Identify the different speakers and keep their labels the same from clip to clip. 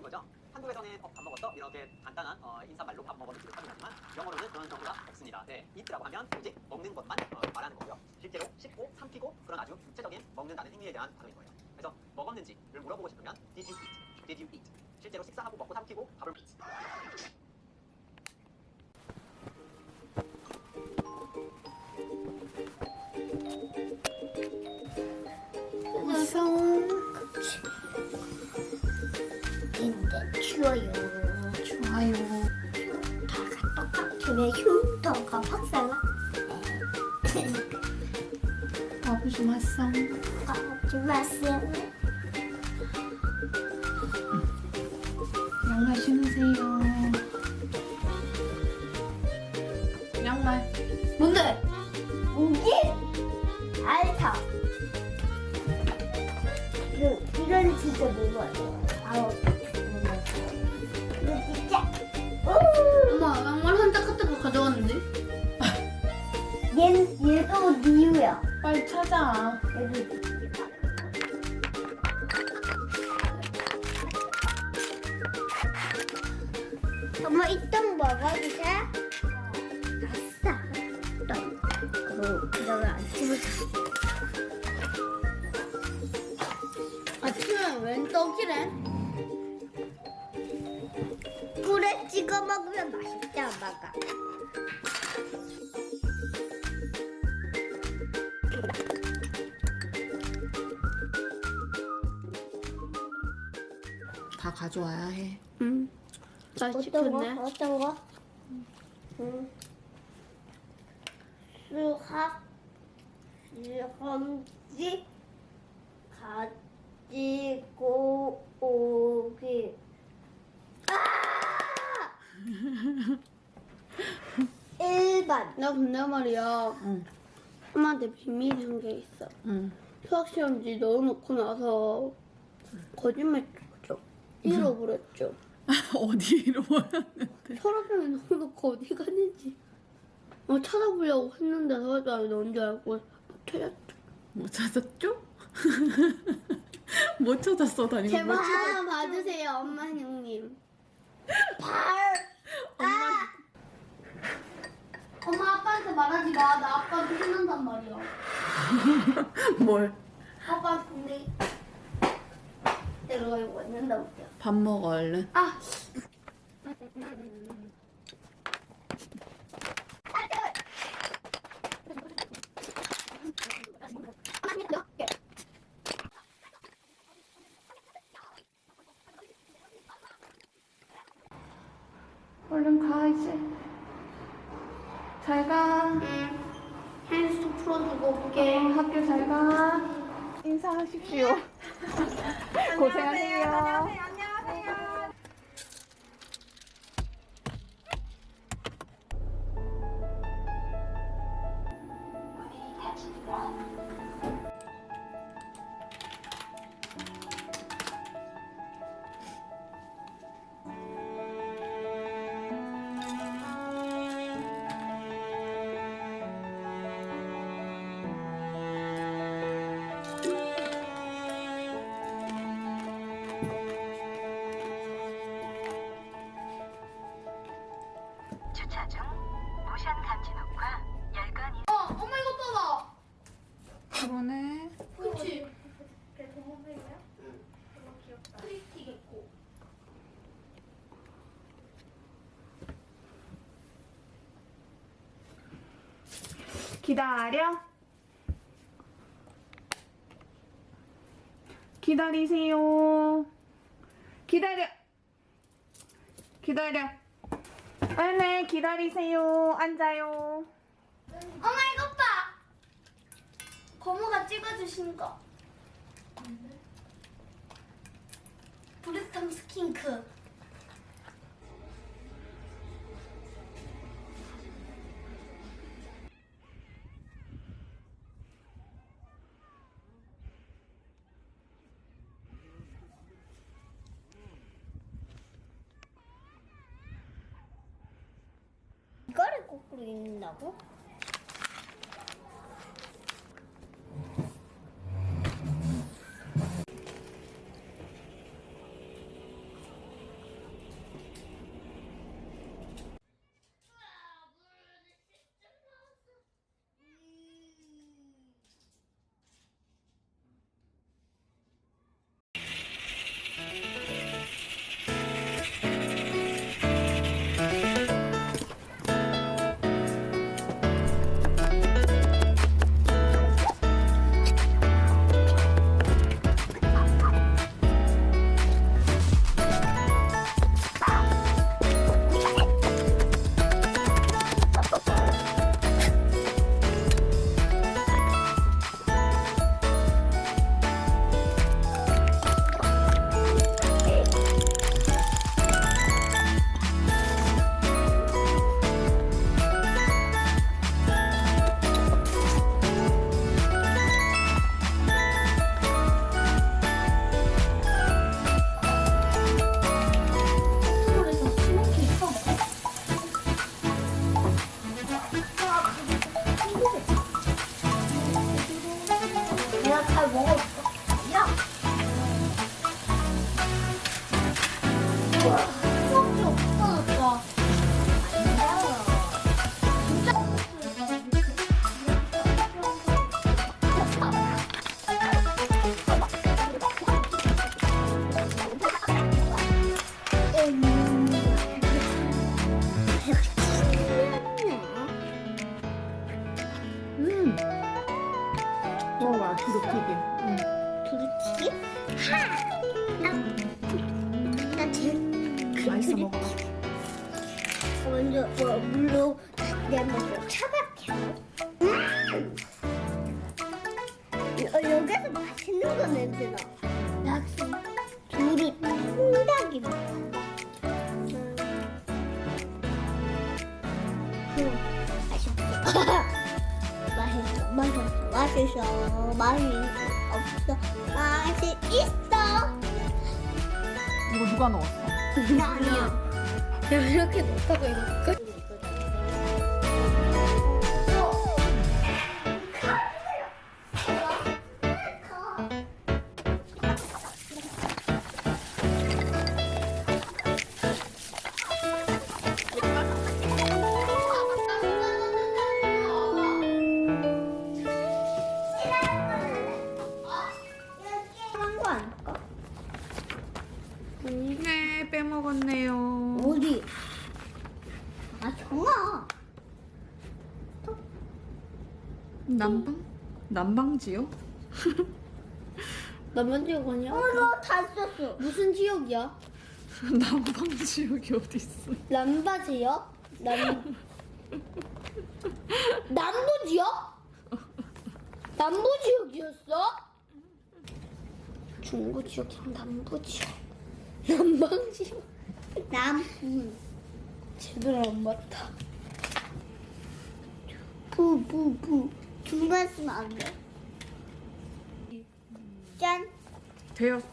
Speaker 1: 식사인 거죠. 한국에서는 어, 밥 먹었어 이렇게 간단한 어, 인사말로 밥 먹었는지를 확인하지만 영어로는 그런 경우가 없습니다. 네, eat라고 하면 오직 먹는 것만 어, 말하는 거고요. 실제로 씹고 삼키고 그런 아주 구체적인 먹는다는 행위에 대한 단어인 거예요. 그래서 먹었는지를 물어보고 싶으면 did you eat? Did you eat? 실제로 식사하고 먹고 삼키고 밥을
Speaker 2: 흉터가 박살나
Speaker 3: 아버지 맛있어.
Speaker 2: 하지 마세요
Speaker 3: 양말 신으세요. 양말.
Speaker 2: 뭔데? 뭐지? 알타 그, 이건 진짜 무거워 얘, 얘도 니우야
Speaker 3: 빨리 찾아.
Speaker 2: 얘도 엄마 이똥 먹어도 돼? 아싸 똥 그다음에 안 집어줘
Speaker 4: 아침에 웬 떡이래?
Speaker 2: 불에 찍어 먹으면 맛있다 엄마가
Speaker 3: 가져와야 해.
Speaker 4: 응. 나
Speaker 2: 어떤. 거? 어떤 거? 응. 수학 시험지 가지고 오기. 아! 1번.
Speaker 4: 나 근데 말이야.
Speaker 3: 응.
Speaker 4: 엄마한테 비밀이 한 게 있어.
Speaker 3: 응.
Speaker 4: 수학시험지 넣어놓고 나서 거짓말. 잃어버렸죠.
Speaker 3: 어디 잃어버렸는데?
Speaker 4: 서랍장에 넣어놓고 어디 갔는지 어, 찾아보려고 했는데 서랍장에 넣은 줄 알고 못 찾았죠.
Speaker 3: 못 찾았죠? 못 찾았어, 다니고.
Speaker 4: 제발
Speaker 3: 못 찾았...
Speaker 4: 하나 봐주세요, 엄마 형님.
Speaker 3: 엄마,
Speaker 4: 엄마 아빠한테 말하지 마. 나 아빠한테 혼난단 말이야.
Speaker 3: 뭘?
Speaker 4: 아빠 내가 이거 있는다 볼게요.
Speaker 3: 밥 먹어, 얼른.
Speaker 4: 아,
Speaker 3: 얼른 가, 이제. 잘 가.
Speaker 4: 헬스 풀어주고 올게.
Speaker 3: 학교 잘 가. 인사하십시오. 고생하세요.
Speaker 5: 주차
Speaker 3: 기다려. 기다리세요. 기다려. 기다려. 네네, 기다리세요. 앉아요.
Speaker 4: 엄마 이것 봐. 고모가 찍어주신 거. 브루스탐 스킨크.
Speaker 2: 거꾸로 읽는다고? 먹었어. 물로 내가 먼저 차갑게. 음! 여- 여기서 맛있는 거 냄새 나. 역시 두루 통닭이 맛. 음, 맛있어. 맛있어, 맛있어, 맛있어, 맛이 없어, 맛이 있어.
Speaker 3: 이거 누가 넣었어?
Speaker 2: 나 아니야.
Speaker 4: 야 이렇게 놓다가 이렇게
Speaker 3: 남방? 남방지요?
Speaker 4: 나만 지역 아니야?
Speaker 2: 너다 썼어.
Speaker 4: 무슨 지역이야?
Speaker 3: 남방지역이 어디 있어?
Speaker 4: 남바 지역? 남 남부 지역? 남부 지역이었어? 중부 지역이랑 남부 지역 남방 지역
Speaker 2: 남.
Speaker 4: 제대로 안 봤다
Speaker 2: 부부부. 중간 쓰면 안 돼. 짠.
Speaker 3: 되었어.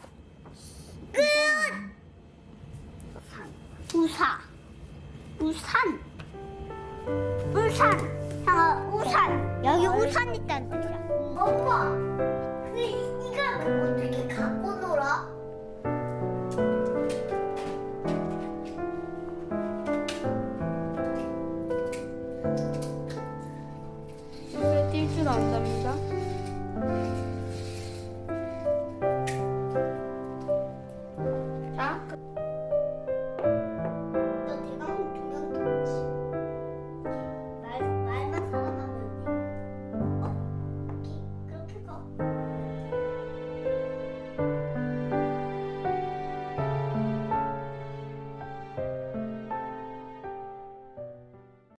Speaker 2: 우사. 우산. 우산. 형아 우산. 여기 우산 있다는 뜻이야. 오빠.